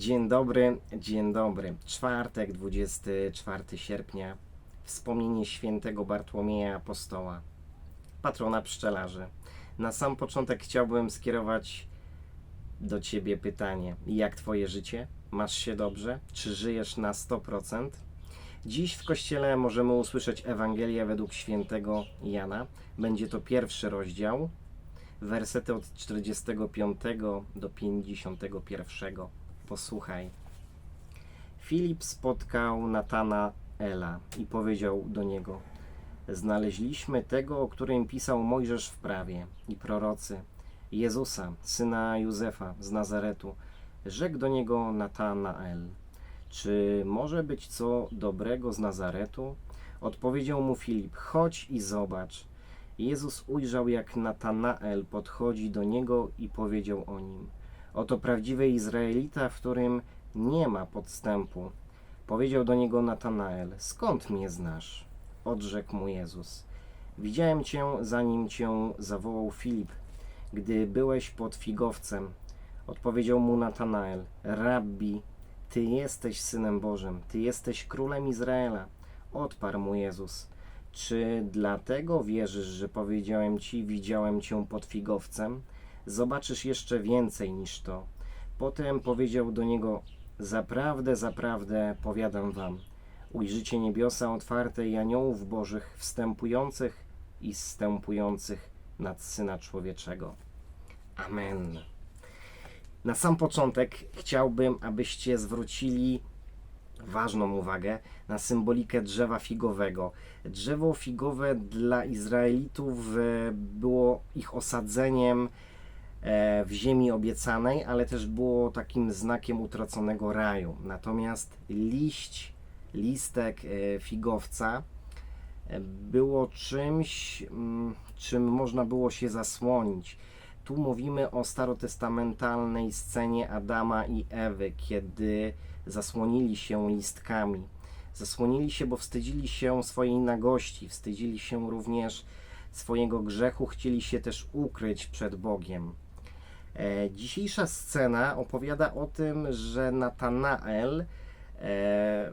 Dzień dobry, dzień dobry. Czwartek, 24 sierpnia. Wspomnienie świętego Bartłomieja Apostoła, patrona pszczelarzy. Na sam początek chciałbym skierować do Ciebie pytanie. Jak Twoje życie? Masz się dobrze? Czy żyjesz na 100%? Dziś w kościele możemy usłyszeć Ewangelię według świętego Jana. Będzie to pierwszy rozdział, wersety od 45 do 51. Posłuchaj. Filip spotkał Natana Ela i powiedział do niego: Znaleźliśmy tego, o którym pisał Mojżesz w prawie i prorocy, Jezusa, syna Józefa z Nazaretu. Rzekł do niego Natanael: Czy może być co dobrego z Nazaretu? Odpowiedział mu Filip: Chodź i zobacz. Jezus ujrzał, jak Natanael podchodzi do niego i powiedział o nim: Oto prawdziwy Izraelita, w którym nie ma podstępu. Powiedział do niego Natanael: Skąd mnie znasz? Odrzekł mu Jezus: Widziałem cię, zanim cię zawołał Filip, gdy byłeś pod figowcem. Odpowiedział mu Natanael: Rabbi, ty jesteś synem Bożym, ty jesteś królem Izraela. Odparł mu Jezus: Czy dlatego wierzysz, że powiedziałem ci, widziałem cię pod figowcem? Zobaczysz jeszcze więcej niż to. Potem powiedział do niego: Zaprawdę, zaprawdę powiadam wam, ujrzycie niebiosa otwarte i aniołów bożych wstępujących i zstępujących nad Syna Człowieczego. Amen. Na sam początek chciałbym, abyście zwrócili ważną uwagę na symbolikę drzewa figowego. Drzewo figowe dla Izraelitów e, było ich osadzeniem w ziemi obiecanej, ale też było takim znakiem utraconego raju. Natomiast liść, listek e, figowca e, było czymś, mm, czym można było się zasłonić. Tu mówimy o starotestamentalnej scenie Adama i Ewy, kiedy zasłonili się listkami. Zasłonili się, bo wstydzili się swojej nagości, wstydzili się również swojego grzechu, chcieli się też ukryć przed Bogiem. E, dzisiejsza scena opowiada o tym, że Natanael e,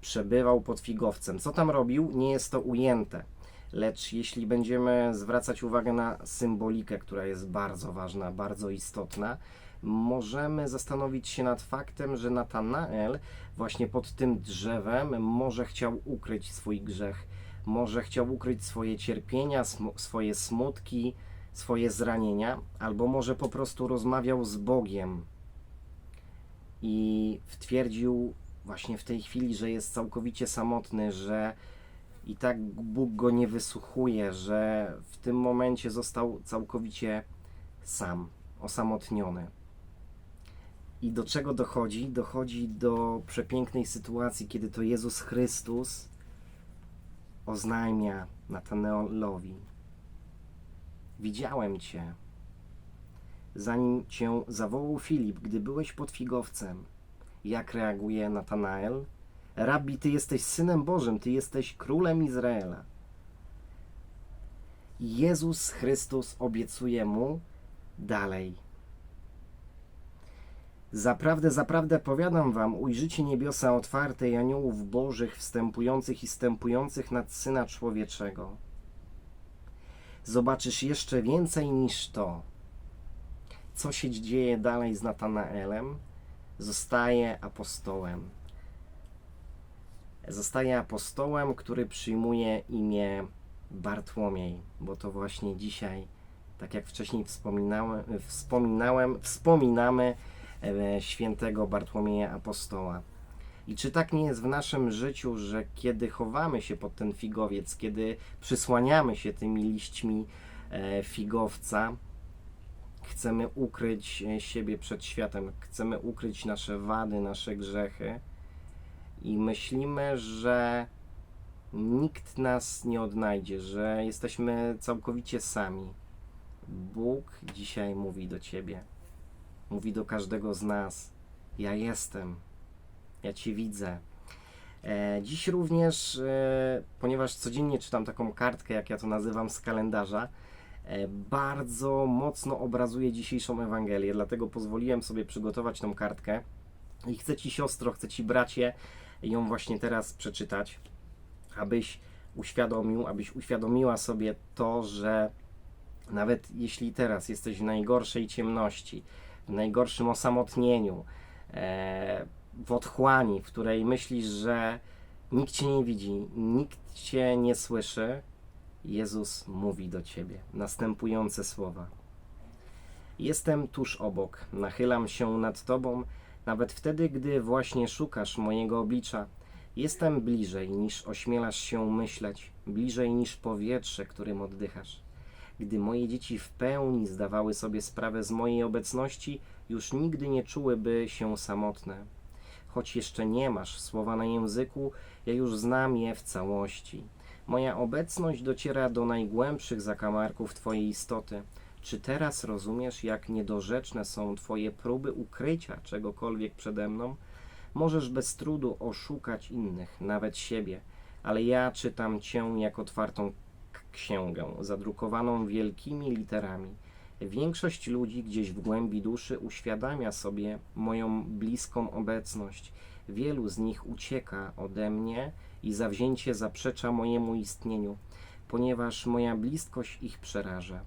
przebywał pod figowcem. Co tam robił, nie jest to ujęte. Lecz jeśli będziemy zwracać uwagę na symbolikę, która jest bardzo ważna, bardzo istotna, możemy zastanowić się nad faktem, że Natanael właśnie pod tym drzewem może chciał ukryć swój grzech, może chciał ukryć swoje cierpienia, sm- swoje smutki, swoje zranienia, albo może po prostu rozmawiał z Bogiem i twierdził właśnie w tej chwili, że jest całkowicie samotny, że i tak Bóg go nie wysłuchuje, że w tym momencie został całkowicie sam, osamotniony. I do czego dochodzi? Dochodzi do przepięknej sytuacji, kiedy to Jezus Chrystus oznajmia Nataneolowi: Widziałem Cię, zanim Cię zawołał Filip, gdy byłeś pod figowcem. Jak reaguje Natanael? Rabbi, Ty jesteś Synem Bożym, Ty jesteś Królem Izraela. Jezus Chrystus obiecuje mu dalej. Zaprawdę, zaprawdę powiadam wam, ujrzycie niebiosa otwarte i aniołów bożych wstępujących i stępujących nad Syna Człowieczego. Zobaczysz jeszcze więcej niż to. Co się dzieje dalej z Natanaelem? Zostaje apostołem. Zostaje apostołem, który przyjmuje imię Bartłomiej, bo to właśnie dzisiaj, tak jak wcześniej wspominałem, wspominałem wspominamy e, świętego Bartłomieja Apostoła. I czy tak nie jest w naszym życiu, że kiedy chowamy się pod ten figowiec, kiedy przysłaniamy się tymi liśćmi e, figowca, chcemy ukryć e, siebie przed światem, chcemy ukryć nasze wady, nasze grzechy i myślimy, że nikt nas nie odnajdzie, że jesteśmy całkowicie sami. Bóg dzisiaj mówi do ciebie, mówi do każdego z nas: Ja jestem, ja cię widzę. E, dziś również, e, ponieważ codziennie czytam taką kartkę, jak ja to nazywam, z kalendarza, e, bardzo mocno obrazuje dzisiejszą Ewangelię, dlatego pozwoliłem sobie przygotować tą kartkę I chcę Ci, siostro, chcę Ci, bracie, ją właśnie teraz przeczytać, abyś uświadomił, abyś uświadomiła sobie to, że nawet jeśli teraz jesteś w najgorszej ciemności, w najgorszym osamotnieniu, e, w otchłani, w której myślisz, że nikt Cię nie widzi, nikt Cię nie słyszy, Jezus mówi do Ciebie następujące słowa. Jestem tuż obok, nachylam się nad Tobą, nawet wtedy, gdy właśnie szukasz mojego oblicza. Jestem bliżej niż ośmielasz się myśleć, bliżej niż powietrze, którym oddychasz. Gdy moje dzieci w pełni zdawały sobie sprawę z mojej obecności, już nigdy nie czułyby się samotne. Choć jeszcze nie masz słowa na języku, ja już znam je w całości. Moja obecność dociera do najgłębszych zakamarków Twojej istoty. Czy teraz rozumiesz, jak niedorzeczne są Twoje próby ukrycia czegokolwiek przede mną? Możesz bez trudu oszukać innych, nawet siebie, ale ja czytam Cię jak otwartą księgę, zadrukowaną wielkimi literami. Większość ludzi gdzieś w głębi duszy uświadamia sobie moją bliską obecność. Wielu z nich ucieka ode mnie i zawzięcie zaprzecza mojemu istnieniu, ponieważ moja bliskość ich przeraża.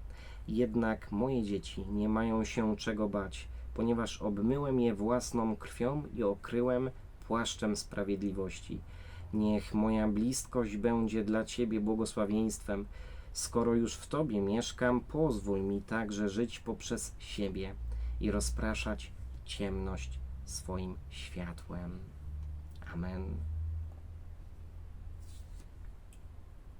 Jednak moje dzieci nie mają się czego bać, ponieważ obmyłem je własną krwią i okryłem płaszczem sprawiedliwości. Niech moja bliskość będzie dla Ciebie błogosławieństwem. Skoro już w Tobie mieszkam, pozwól mi także żyć poprzez siebie i rozpraszać ciemność swoim światłem. Amen.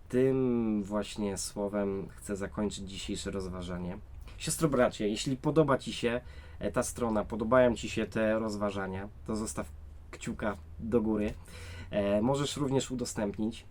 Tym właśnie słowem chcę zakończyć dzisiejsze rozważanie. Siostro bracie, jeśli podoba Ci się e, ta strona, podobają Ci się te rozważania, to zostaw kciuka do góry. E, możesz również udostępnić.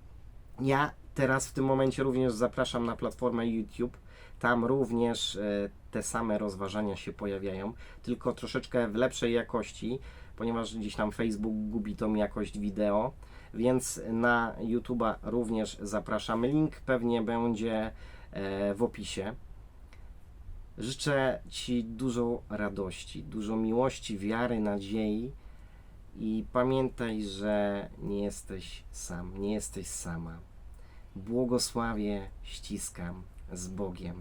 Ja teraz w tym momencie również zapraszam na platformę YouTube. Tam również e, te same rozważania się pojawiają, tylko troszeczkę w lepszej jakości, ponieważ gdzieś tam Facebook gubi tą jakość wideo, więc na YouTube'a również zapraszam. Link pewnie będzie e, w opisie. Życzę Ci dużo radości, dużo miłości, wiary, nadziei i pamiętaj, że nie jesteś sam, nie jesteś sama. Błogosławię, ściskam z Bogiem.